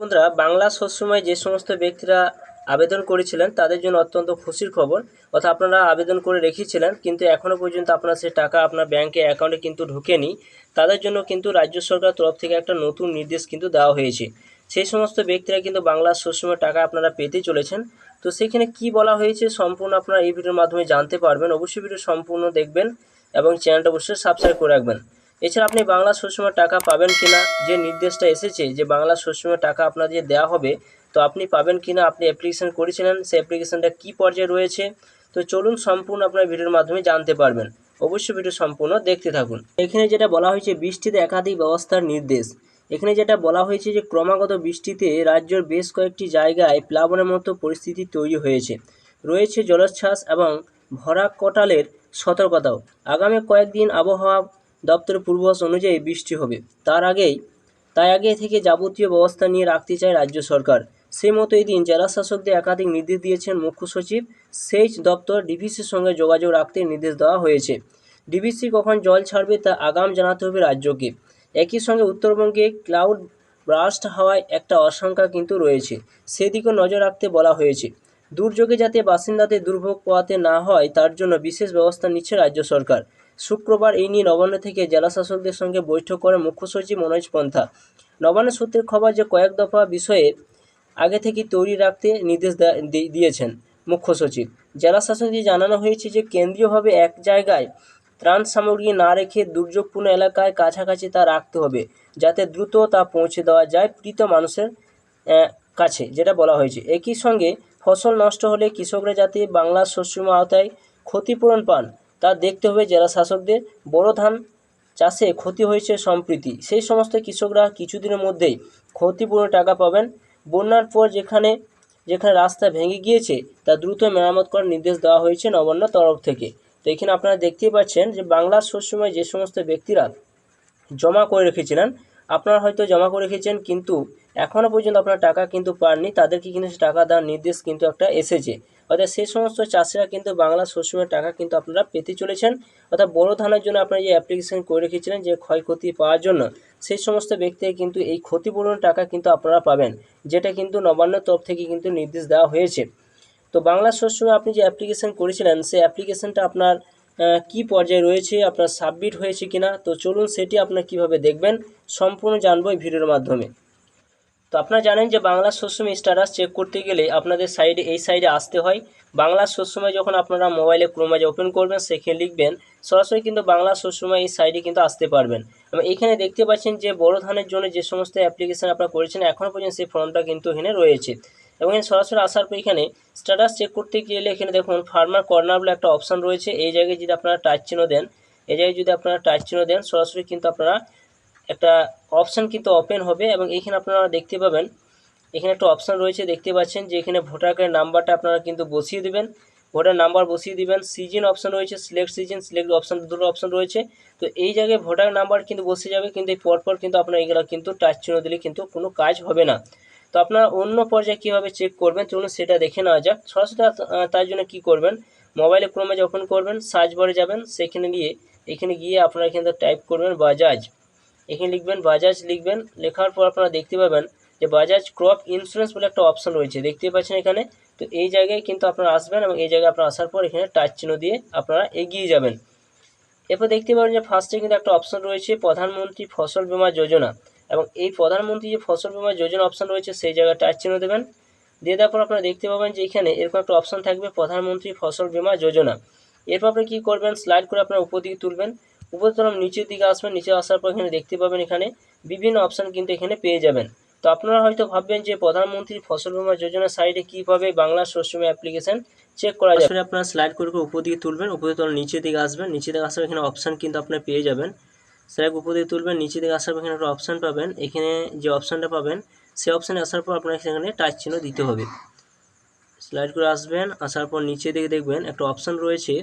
বন্ধুরা, বাংলা সবসময় যে সমস্ত ব্যক্তিরা আবেদন করেছিলেন তাদের জন্য অত্যন্ত খুশির খবর। অর্থাৎ আপনারা আবেদন করে রেখেছিলেন, কিন্তু এখনও পর্যন্ত আপনার সে টাকা আপনার ব্যাংকে অ্যাকাউন্টে কিন্তু ঢোকেনি। তাদের জন্য কিন্তু রাজ্য সরকার তরফ থেকে একটা নতুন নির্দেশ কিন্তু দেওয়া হয়েছে। সেই সমস্ত ব্যক্তিরা কিন্তু বাংলা সবসময় টাকা আপনারা পেতে চলেছেন। তো সেখানে কি বলা হয়েছে সম্পূর্ণ আপনারা এই ভিডিওর মাধ্যমে জানতে পারবেন। অবশ্যই ভিডিও সম্পূর্ণ দেখবেন এবং চ্যানেলটা অবশ্যই সাবস্ক্রাইব করে রাখবেন। এছাড়া আপনি বাংলা সবসময় টাকা পাবেন কিনা, যে নির্দেশটা এসেছে যে বাংলা সবসময় টাকা আপনাদের দেওয়া হবে, তো আপনি পাবেন কিনা, আপনি অ্যাপ্লিকেশন করেছিলেন, সেই অ্যাপ্লিকেশনটা কী পর্যায়ে রয়েছে? তো চলুন সম্পূর্ণ আপনার ভিডিওর মাধ্যমে জানতে পারবেন। অবশ্যই ভিডিও সম্পূর্ণ দেখতে থাকুন। এখানে যেটা বলা হয়েছে, বৃষ্টিতে একাধিক ব্যবস্থার নির্দেশ। এখানে যেটা বলা হয়েছে যে, ক্রমাগত বৃষ্টিতে রাজ্যের বেশ কয়েকটি জায়গায় প্লাবনের মতো পরিস্থিতি তৈরি হয়েছে। রয়েছে জলোচ্ছ্বাস এবং ভরা কটালের সতর্কতাও। আগামী কয়েকদিন আবহাওয়া দপ্তরের পূর্বাভাস অনুযায়ী বৃষ্টি হবে। তার আগেই, তাই আগে থেকে যাবতীয় ব্যবস্থা নিয়ে রাখতে চায় রাজ্য সরকার। সেই মতো এদিন জেলা শাসকদের একাধিক নির্দেশ দিয়েছেন মুখ্য সচিব। সেচ দপ্তর ডিভিসির সঙ্গে যোগাযোগ রাখতে নির্দেশ দেওয়া হয়েছে। ডিভিসি কখন জল ছাড়বে তা আগাম জানাতে হবে রাজ্যকে। একই সঙ্গে উত্তরবঙ্গে ক্লাউড ব্রাস্ট হওয়ায় একটা আশঙ্কা কিন্তু রয়েছে। সেদিকেও নজর রাখতে বলা হয়েছে। দুর্যোগে যাতে বাসিন্দাদের দুর্ভোগ পোয়াতে না হয়, তার জন্য বিশেষ ব্যবস্থা নিচ্ছে রাজ্য সরকার। শুক্রবার এই নিয়ে নবান্ন থেকে জেলা শাসকদের সঙ্গে বৈঠক করে মুখ্য সচিব মনোজ পন্থা। নবান্ন সূত্রের খবর যে কয়েক দফা বিষয়ে আগে থেকে তৈরি রাখতে নির্দেশ দেয়া- দিয়েছেন মুখ্য সচিব। জেলা শাসকদের জানানো হয়েছে যে কেন্দ্রীয়ভাবে এক জায়গায় ত্রাণ সামগ্রী না রেখে দুর্যোগপূর্ণ এলাকায় কাছাকাছি তা রাখতে হবে, যাতে দ্রুত তা পৌঁছে দেওয়া যায় পীড়িত মানুষের কাছে, যেটা বলা হয়েছে। একই সঙ্গে ফসল নষ্ট হলে কৃষকরা যাতে বাংলা শস্যমা আওতায় ক্ষতিপূরণ পান তা দেখতে হবে জেলা শাসকদের। বড় ধান চাষে ক্ষতি হয়েছে সম্প্রীতি। সেই সমস্ত কৃষকরা কিছুদিনের মধ্যেই ক্ষতিপূরণ টাকা পাবেন। বন্যার পর যেখানে যেখানে রাস্তা ভেঙে গিয়েছে, তা দ্রুত মেরামত করার নির্দেশ দেওয়া হয়েছে নবান্ন তরফ থেকে। তো এখানে আপনারা দেখতেই পাচ্ছেন যে বাংলার সবসময় যে সমস্ত ব্যক্তিরা জমা করে রেখেছিলেন, আপনারা হয়তো জমা করে রেখেছেন, কিন্তু এখনও পর্যন্ত আপনার টাকা কিন্তু পাননি। তাদেরকে কিন্তু টাকা দেওয়ার নির্দেশ কিন্তু একটা এসেছে। অর্থাৎ সেই সমস্ত চাষিরা কিন্তু বাংলা শস্যের টাকা কিন্তু আপনারা পেতে চলেছেন। অর্থাৎ বড় ধানের জন্য আপনারা যে অ্যাপ্লিকেশন করে রেখেছিলেন যে ক্ষয়ক্ষতি পাওয়ার জন্য, সেই সমস্ত ব্যক্তিকে কিন্তু এই ক্ষতিপূরণ টাকা কিন্তু আপনারা পাবেন, যেটা কিন্তু নবান্ন তরফ থেকে কিন্তু নির্দেশ দেওয়া হয়েছে। তো বাংলা শস্য আপনি যে অ্যাপ্লিকেশন করেছিলেন, সেই অ্যাপ্লিকেশনটা আপনার কি পর্যায়ে রয়েছে, আপনার সাবমিট হয়েছে কিনা, তো চলুন সেটি আপনার কীভাবে দেখবেন, সম্পূর্ণ জানব এই ভিডিওর মাধ্যমে। তো আপনারা জানেন যে বাংলা শস্যময় স্ট্যাটাস চেক করতে গেলে আপনাদের সাইডে এই সাইডে আসতে হয়। বাংলা শস্যময় যখন আপনারা মোবাইলে ক্রোমাজ ওপেন করবেন, সেখানে লিখবেন, সরাসরি কিন্তু বাংলা শস্যময় এই সাইডে কিন্তু আসতে পারবেন। এবং এখানে দেখতে পাচ্ছেন যে বড় ধানের জন্য যে সমস্ত অ্যাপ্লিকেশন আপনারা করেছেন এখনও পর্যন্ত সেই ফর্মটা কিন্তু এখানে রয়েছে। এবং এখানে সরাসরি আসার পর এখানে স্ট্যাটাস চেক করতে গেলে এখানে দেখুন ফার্মার কর্নার বলে একটা অপশন রয়েছে। এই জায়গায় যদি আপনারা টাচ চিহ্ন দেন, এই জায়গায় যদি আপনারা টাচ চিহ্ন দেন, সরাসরি কিন্তু আপনারা একটা অপশান কিন্তু ওপেন হবে এবং এখানে আপনারা দেখতে পাবেন, এখানে একটা অপশান রয়েছে, দেখতে পাচ্ছেন যে এখানে ভোটার কার্ডের নাম্বারটা আপনারা কিন্তু বসিয়ে দেবেন। ভোটার নাম্বার বসিয়ে দিবেন সিজন অপশান রয়েছে সিলেক্ট সিজন সিলেক্ট অপশান দুটো অপশান রয়েছে। তো এই জায়গায় ভোটার নাম্বার কিন্তু বসে যাবে, কিন্তু এই পরপর কিন্তু আপনার এগুলো কিন্তু টাচ চিহ্ন দিলে কিন্তু কোনো কাজ হবে না। তো আপনারা অন্য পর্যায়ে কীভাবে চেক করবেন? চলুন সেটা দেখে নেওয়া যাক। সরাসরি তার জন্য কি করবেন? মোবাইলে ক্রমে যখন করবেন সার্চ বারে যাবেন, সেখানে গিয়ে, এখানে গিয়ে আপনারা কিন্তু টাইপ করবেন বাজাজ এখানে লিখবেন বাজাজ লিখবেন, লেখার পর আপনারা দেখতে পাবেন যে বাজাজ ক্রপ ইন্স্যুরেন্স বলে একটা অপশন রয়েছে। দেখতে পাচ্ছেন এখানে? তো এই জায়গায় কিন্তু আপনারা আসবেন এবং এই জায়গায় আপনারা আসার পর এখানে টাচ চিহ্ন দিয়ে আপনারা এগিয়ে যাবেন। এরপর দেখতে পাবেন যে ফার্স্টে কিন্তু একটা অপশন রয়েছে, প্রধানমন্ত্রী ফসল বীমা যোজনা। এবং এই প্রধানমন্ত্রী যে ফসল বীমা যোজনা অপশন রয়েছে, সেই জায়গায় টাচ চিহ্ন দেবেন। দিয়ে দেওয়ার পর আপনারা দেখতে পাবেন যে এখানে এরকম একটা অপশন থাকবে, প্রধানমন্ত্রী ফসল বীমা যোজনা। এরপর আপনি কী করবেন? স্লাইড করে আপনার উপর দিকে তুলবেন। উপর তরফ নিচের দিকে আসবেন, নিচে আসার পর এখানে দেখতে পাবেন এখানে বিভিন্ন অপশান কিন্তু এখানে পেয়ে যাবেন। তো আপনারা হয়তো ভাববেন যে প্রধানমন্ত্রী ফসল বীমা যোজনা সাইডে কীভাবে বাংলা শস্য বীমা অ্যাপ্লিকেশন চেক করা যাবে। আপনারা স্লাইড করে করে উপর দিকে তুলবেন উপর তরফ নিচের দিকে আসবেন নিচে দিকে আসার এখানে অপশান কিন্তু আপনারা পেয়ে যাবেন। স্লাইড উপর দিকে তুলবেন নিচে দিকে আসার পর এখানে একটা অপশান পাবেন। এখানে যে অপশানটা পাবেন, সেই অপশানে আসার পর আপনার সেখানে টাচ চিহ্ন দিতে হবে। স্লাইড করে আসবেন, আসার পর নিচে দিকে দেখবেন একটা অপশান রয়েছে।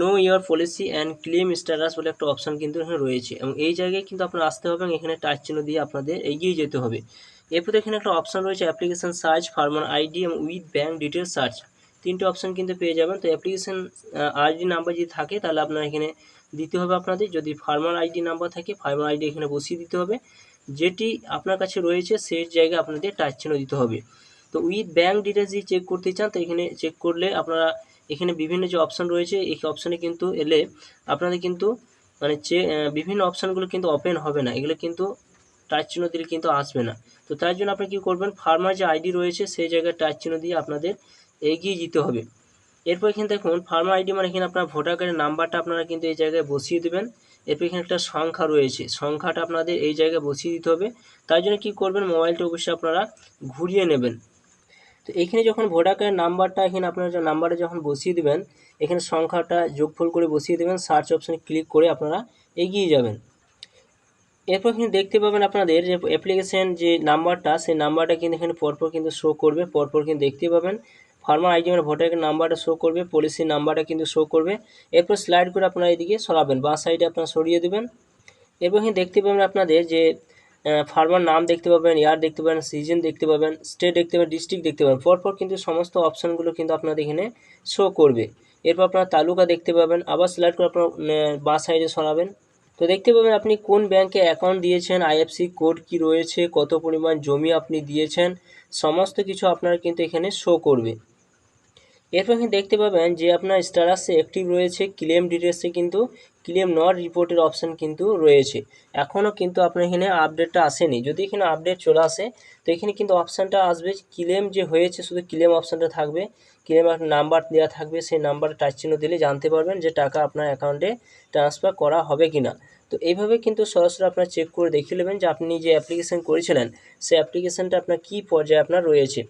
No year policy and claim status বলে একটা অপশান কিন্তু এখানে রয়েছে এবং এই জায়গায় কিন্তু আপনার আসতে হবে এবং এখানে টাচ চিহ্ন দিয়ে আপনাদের এগিয়ে যেতে হবে। এরপর এখানে একটা অপশান রয়েছে অ্যাপ্লিকেশন সার্চ ফার্মার আইডি এবং উইথ ব্যাঙ্ক ডিটেলস সার্চ তিনটে অপশান কিন্তু পেয়ে যাবেন। তো অ্যাপ্লিকেশন আইডি নাম্বার যদি থাকে তাহলে আপনার এখানে দিতে হবে আপনাদের। যদি ফার্মার আইডি নাম্বার থাকে ফার্মার আইডি এখানে বসিয়ে দিতে হবে। যেটি আপনার কাছে রয়েছে সেই জায়গায় আপনাদের টাচ চিহ্ন দিতে হবে। তো উইথ ব্যাঙ্ক ডিটেলস যদি চেক করতে চান, তো এখানে চেক করলে আপনারা এখানে বিভিন্ন যে অপশান রয়েছে, এই অপশানে কিন্তু এলে আপনাদের কিন্তু মানে যে বিভিন্ন অপশানগুলো কিন্তু ওপেন হবে না। এগুলো কিন্তু টাচ চিহ্ন দিলে কিন্তু আসবে না। তো তার জন্য আপনি কী করবেন ফার্মার যে আইডি রয়েছে, সেই জায়গায় টাচ চিহ্ন দিয়ে আপনাদের এগিয়ে যেতে হবে। এরপর এখানে দেখুন ফার্মার আইডি মানে এখানে আপনার ভোটার কার্ডের নাম্বারটা আপনারা কিন্তু এই জায়গায় বসিয়ে দেবেন। এরপর এখানে একটা সংখ্যা রয়েছে, সংখ্যাটা আপনাদের এই জায়গায় বসিয়ে দিতে হবে। তার জন্য কী করবেন মোবাইলটা অবশ্যই আপনারা ঘুরিয়ে নেবেন। তো এখানে যখন কার্ডের নাম্বারটা এখানে আপনারা যে নাম্বারটা যখন বসিয়ে দেবেন, এখানে সংখ্যাটা যোগফল করে বসিয়ে দেবেন সার্চ অপশানে ক্লিক করে আপনারা এগিয়ে যাবেন। এরপর কিন্তু দেখতে পাবেন আপনাদের যে অ্যাপ্লিকেশান যে নাম্বারটা সেই নাম্বারটা কিন্তু এখানে পরপর কিন্তু শো করবে, পরপর কিন্তু দেখতে পাবেন। ফার্মার আইডি মানে ভোটার কার্ড নাম্বারটা শো করবে পলিসির নাম্বারটা কিন্তু শো করবে। এরপর স্লাইড করে আপনারা এদিকে সরাবেন, বাঁ সাইডে আপনারা সরিয়ে দেবেন। এরপর এখানে দেখতে পাবেন আপনাদের যে ফার্মার নাম দেখতে পাবেন, ইয়ার দেখতে পাবেন সিজন দেখতে পাবেন স্টেট দেখতে পাবেন ডিস্ট্রিক্ট দেখতে পাবেন। পরপর কিন্তু সমস্ত অপশানগুলো কিন্তু আপনাদের এখানে শো করবে। এরপর আপনার তালুকা দেখতে পাবেন, আবার সিলেক্ট করে আপনার বাঁ সাইডে সরাবেন। তো দেখতে পাবেন আপনি কোন ব্যাংকে অ্যাকাউন্ট দিয়েছেন আইএফসি কোড কি রয়েছে, কত পরিমাণ জমি আপনি দিয়েছেন, সমস্ত কিছু আপনার কিন্তু এখানে শো করবে। এরপর এখানে দেখতে পাবেন যে আপনার স্ট্যাটাসে অ্যাক্টিভ রয়েছে ক্লেম ডিটেলসে কিন্তু ক্লেম নট রিপোর্টের অপশান কিন্তু রয়েছে। এখনও কিন্তু আপনার এখানে আপডেটটা আসেনি। যদি এখানে আপডেট চলে আসে, তো এখানে কিন্তু অপশানটা আসবে ক্লেম যে হয়েছে, শুধু ক্লেম অপশানটা থাকবে। ক্লেম একটা নাম্বার দেওয়া থাকবে, সেই নাম্বারে টাচ চিহ্ন দিলে জানতে পারবেন যে টাকা আপনার অ্যাকাউন্টে ট্রান্সফার করা হবে কি না তো এইভাবে কিন্তু সরাসরি আপনার চেক করে দেখে নেবেন যে আপনি যে অ্যাপ্লিকেশন করেছিলেন, সেই অ্যাপ্লিকেশনটা আপনার কী পর্যায়ে আপনার রয়েছে।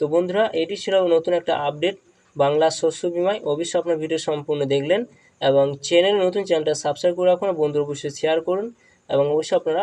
তো বন্ধুরা, এটি ছিল নতুন একটা আপডেট বাংলা শস্য বিমায় অবশ্যই আপনার ভিডিও সম্পূর্ণ দেখলেন এবং চ্যানেল নতুন চ্যানেলটা সাবস্ক্রাইব করে রাখুন, বন্ধুর অবশ্যই শেয়ার করুন এবং অবশ্যই আপনারা